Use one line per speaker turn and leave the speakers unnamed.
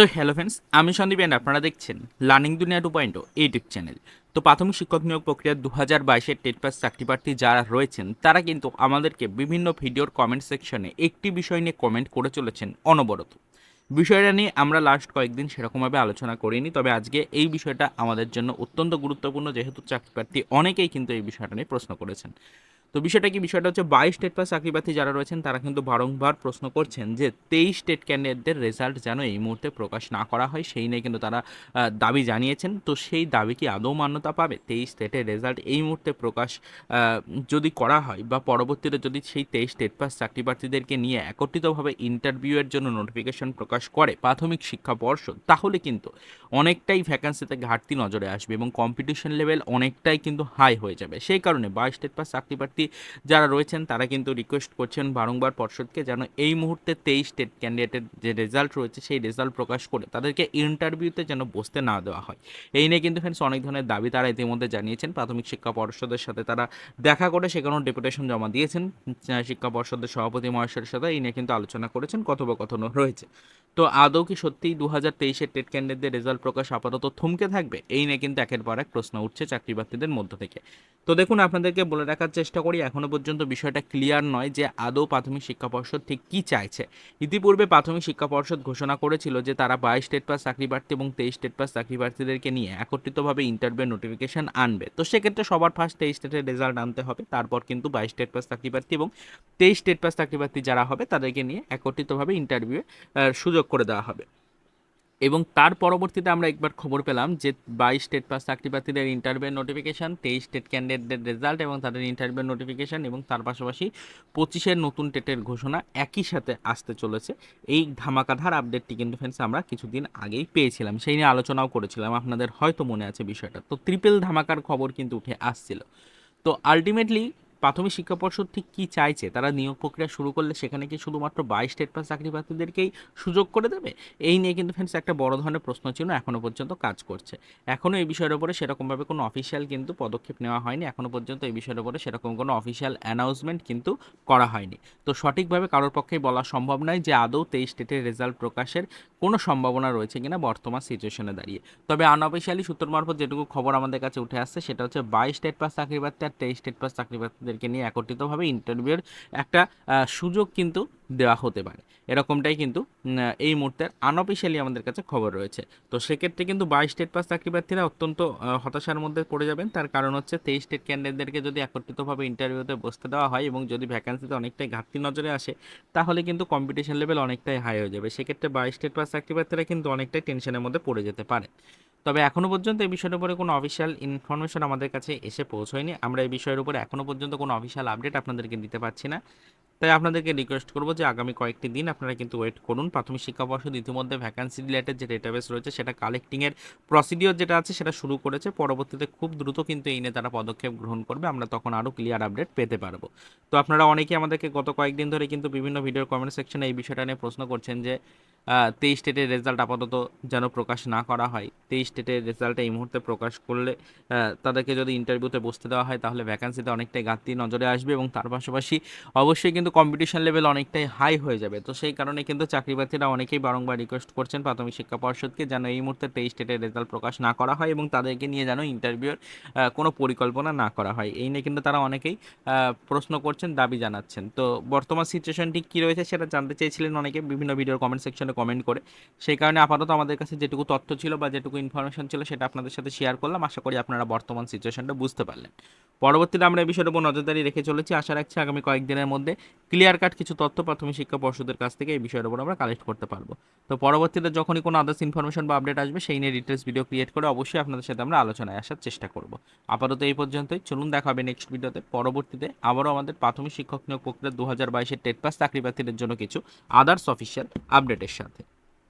তো hello friends আমি Sandeep and আপনারা দেখছেন লার্নিং দুনিয়া টু পয়েন্ট ইউটিউব চ্যানেল তো প্রাথমিক শিক্ষক নিয়োগ প্রক্রিয়া দু হাজার বাইশের টেট পাস চাকরি প্রার্থী যারা রয়েছেন, তারা কিন্তু আমাদেরকে বিভিন্ন ভিডিওর কমেন্ট সেকশনে একটি বিষয় নিয়ে কমেন্ট করে চলেছেন অনবরত। বিষয়টা নিয়ে আমরা লাস্ট কয়েকদিন সেরকমভাবে আলোচনা করিনি, তবে আজকে এই বিষয়টা আমাদের জন্য অত্যন্ত গুরুত্বপূর্ণ, যেহেতু চাকরি প্রার্থী অনেকেই কিন্তু এই বিষয়টা নিয়ে প্রশ্ন করেছেন। তো বিষয়টা কি? বিষয়টা হচ্ছে বাইশ স্টেট পাস চাকরি প্রার্থী যারা রয়েছেন, তারা কিন্তু বারংবার প্রশ্ন করছেন যে তেইশ স্টেট ক্যান্ডিডেটদের রেজাল্ট যেন এই মুহূর্তে প্রকাশ না করা হয়, সেই নিয়ে কিন্তু তারা দাবি জানিয়েছেন। তো সেই দাবি কি আদৌ মান্যতা পাবে? তেইশ স্টেটের রেজাল্ট এই মুহূর্তে প্রকাশ যদি করা হয় বা পরবর্তীতে যদি সেই তেইশ স্টেট পাস চাকরি প্রার্থীদেরকে নিয়ে একত্রিতভাবে ইন্টারভিউয়ের জন্য নোটিফিকেশন প্রকাশ করে প্রাথমিক শিক্ষা পর্ষদ, তাহলে কিন্তু অনেকটাই ভ্যাকান্সিতে ঘাটতি নজরে আসবে এবং কম্পিটিশন লেভেল অনেকটাই কিন্তু হাই হয়ে যাবে। সেই কারণে বাইশ স্টেট পাস চাকরি প্রার্থী যারা রয়েছেন, তারা কিন্তু রিকোয়েস্ট করছেন বারংবার পর্ষদকে যেন এই মুহূর্তে তেইশ স্টেট ক্যান্ডিডেটের যে রেজাল্ট রয়েছে, সেই রেজাল্ট প্রকাশ করে তাদেরকে ইন্টারভিউতে যেন বসতে না দেওয়া হয়। এই নিয়ে কিন্তু ফ্রেন্ডস অনেক ধরনের দাবি তারা ইতিমধ্যে জানিয়েছেন। প্রাথমিক শিক্ষা পর্ষদের সাথে তারা দেখা করে সেখানেও ডেপুটেশন জমা দিয়েছেন। শিক্ষা পর্ষদের সভাপতি মহেশ্বরের সাথে এই নিয়ে কিন্তু আলোচনা করেছেন, কথোপকথনও রয়েছে। তো আদৌ কি সত্যিই দু হাজার তেইশের টেট ক্যান্ডিডেটদের রেজাল্ট প্রকাশ আপাতত থমকে থাকবে? এই নিয়ে কিন্তু একের পর এক প্রশ্ন উঠছে চাকরি প্রার্থীদের মধ্য থেকে। তো দেখুন, আপনাদেরকে বলে রাখার চেষ্টা করি এখনও পর্যন্ত বিষয়টা ক্লিয়ার নয় যে আদৌ প্রাথমিক শিক্ষা পর্ষদ ঠিক কী চাইছে। ইতিপূর্বে প্রাথমিক শিক্ষা পর্ষদ ঘোষণা করেছিল যে তারা বাইশ স্টেট পাস চাকরি প্রার্থী এবং তেইশ স্টেট পাস চাকরি প্রার্থীদেরকে নিয়ে একত্রিতভাবে ইন্টারভিউ নোটিফিকেশন আনবে। তো সেক্ষেত্রে সবার ফার্স্ট তেইশ স্টেটের রেজাল্ট আনতে হবে, তারপর কিন্তু বাইশ স্টেট পাস চাকরি প্রার্থী এবং তেইশ স্টেট পাস চাকরি প্রার্থী যারা হবে তাদেরকে নিয়ে একত্রিতভাবে ইন্টারভিউয়ে সুযোগ করে দেওয়া হবে। এবং তার পরবর্তীতে আমরা একবার খবর পেলাম যে বাইশ স্টেট পাস চাকরি প্রার্থীদের ইন্টারভিউ নোটিফিকেশান তেইশ স্টেট ক্যান্ডিডেটদের রেজাল্ট এবং তাদের ইন্টারভিউ নোটিফিকেশান এবং তার পাশাপাশি পঁচিশের নতুন টেটের ঘোষণা একই সাথে আসতে চলেছে। এই ধামাকাধার আপডেটটি কিন্তু ফ্রেন্ডস আমরা কিছুদিন আগেই পেয়েছিলাম। সেই নিয়ে আলোচনাও করেছিলাম। আপনাদের হয়তো মনে আছে বিষয়টা। তো ট্রিপল ধামাকার খবর কিন্তু উঠে আসছিল। তো আলটিমেটলি প্রাথমিক শিক্ষা পর্ষদ ঠিক কী চাইছে? তারা নিয়োগ প্রক্রিয়া শুরু করলে সেখানে কি শুধুমাত্র বাইশ স্টেট পাস চাকরি প্রার্থীদেরকেই সুযোগ করে দেবে? এই নিয়ে কিন্তু ফ্রেন্ডস একটা বড় ধরনের প্রশ্ন ছিল এখনও পর্যন্ত কাজ করছে। এখনও এই বিষয়ের উপরে সেরকমভাবে কোনো অফিসিয়াল কিন্তু পদক্ষেপ নেওয়া হয়নি। এখনও পর্যন্ত এই বিষয়ের উপরে সেরকম কোনো অফিসিয়াল অ্যানাউন্সমেন্ট কিন্তু করা হয়নি। তো সঠিকভাবে কারোর পক্ষেই বলা সম্ভব নয় যে আদৌ তেইশ স্টেটের রেজাল্ট প্রকাশের কোনো সম্ভাবনা রয়েছে কিনা বর্তমান সিচুয়েশনে দাঁড়িয়ে। তবে আনঅফিসিয়ালি সূত্র মারফত যেটুকু খবর আমাদের কাছে উঠে আসছে, সেটা হচ্ছে বাইশ স্টেট পাস চাকরি আর তেইশ স্টেট পাস চাকরি প্রার্থীদেরকে নিয়ে একত্রিতভাবে ইন্টারভিউয়ের একটা সুযোগ কিন্তু দেওয়া হতে পারে। এরকমটাই কিন্তু এই মুহূর্তে আনঅফিসিয়ালি আমাদের কাছে খবর রয়েছে। তো সেক্ষেত্রে কিন্তু বাইশ স্টেট পাস চাকরি প্রার্থীরা অত্যন্ত হতাশার মধ্যে পড়ে যাবেন। তার কারণ হচ্ছে তেইশ স্টেট ক্যান্ডিডেটদেরকে যদি একত্রিতভাবে ইন্টারভিউতে বসতে দেওয়া হয় এবং যদি ভ্যাকান্সিতে অনেকটাই ঘাটতি নজরে আসে, তাহলে কিন্তু কম্পিটিশন লেভেল অনেকটাই হাই হয়ে যাবে। সেক্ষেত্রে বাইশ স্টেট পাস চাকরি প্রার্থীরা কিন্তু অনেকটাই টেনশনের মধ্যে পড়ে যেতে পারে। তবে এখনও পর্যন্ত এই বিষয়ের উপরে কোনো অফিসিয়াল ইনফরমেশন আমাদের কাছে এসে পৌঁছয়নি। আমরা এই বিষয়ের উপরে এখনও পর্যন্ত কোনো অফিসিয়াল আপডেট আপনাদেরকে দিতে পারছি না। তাই আপনাদেরকে রিকোয়েস্ট করব যে আগামী কয়েকটি দিন আপনারা কিন্তু ওয়েট করুন। প্রাথমিক শিক্ষা পর্ষদ ইতিমধ্যে ভ্যাকান্সি রিলেটেড যে ডেটাবেস রয়েছে, সেটা কালেক্টিংয়ের প্রসিডিওর যেটা আছে, সেটা শুরু করেছে। পরবর্তীতে খুব দ্রুত কিন্তু এই নিয়ে তারা পদক্ষেপ গ্রহণ করবে। আমরা তখন আরও ক্লিয়ার আপডেট পেতে পারব। তো আপনারা অনেকেই আমাদেরকে গত কয়েকদিন ধরে কিন্তু বিভিন্ন ভিডিওর কমেন্ট সেকশনে এই বিষয়টা নিয়ে প্রশ্ন করছেন যে তেইশ স্টেটের রেজাল্ট আপাতত যেন প্রকাশ না করা হয়। তেইশ স্টেটের রেজাল্ট এই মুহূর্তে প্রকাশ করলে তাদেরকে যদি ইন্টারভিউতে বসতে দেওয়া হয়, তাহলে ভ্যাকান্সিতে অনেকটাই ঘাটতি নজরে আসবে এবং তার পাশাপাশি অবশ্যই কিন্তু কম্পিটিশন লেভেল অনেকটাই হাই হয়ে যাবে। তো সেই কারণে কিন্তু চাকরি প্রার্থীরা অনেকেই বারংবার রিকোয়েস্ট করছেন প্রাথমিক শিক্ষা পর্ষদকে যেন এই মুহূর্তে তেইশ স্টেটের রেজাল্ট প্রকাশ না করা হয় এবং তাদেরকে নিয়ে যেন ইন্টারভিউর কোনো পরিকল্পনা না করা হয়। এই নিয়ে কিন্তু তারা অনেকেই প্রশ্ন করছেন, দাবি জানাচ্ছেন। তো বর্তমান সিচুয়েশনটি কী রয়েছে সেটা জানতে চেয়েছিলেন অনেকে। বিভিন্ন ভিডিওর কমেন্ট সেকশনে কমেন্ট করে। সেই কারণে আপাতত আমাদের কাছে যেটুকু তথ্য ছিল বা যেটুকু ইনফরমেশন ছিল সেটা আপনাদের সাথে শেয়ার করলাম। আশা করি আপনারা বর্তমান সিচুয়েশনটা বুঝতে পারলেন। পরবর্তীতে আমরা এই বিষয়ের উপর নজরদারি রেখে চলেছি। আশা রাখছি আগামী কয়েকদিনের মধ্যে ক্লিয়ার কাট কিছু তথ্য প্রাথমিক শিক্ষা পর্ষদের কাছ থেকে এই বিষয়ের উপর আমরা কালেক্ট করতে পারব। তো পরবর্তীতে যখনই কোনো আদার্স ইনফরমেশন বা আপডেট আসবে, সেই নিয়ে ডিটেলস ভিডিও ক্রিয়েট করে অবশ্যই আপনাদের সাথে আমরা আলোচনায় আসার চেষ্টা করব। আপাতত এই পর্যন্তই। চলুন দেখা হবে নেক্সট ভিডিওতে পরবর্তীতে আবারও আমাদের প্রাথমিক শিক্ষক নিয়োগ প্রক্রিয়া দু হাজার বাইশের টেট পাস চাকরি প্রার্থীদের জন্য কিছু আদার্স অফিসিয়াল আপডেটের সাথে।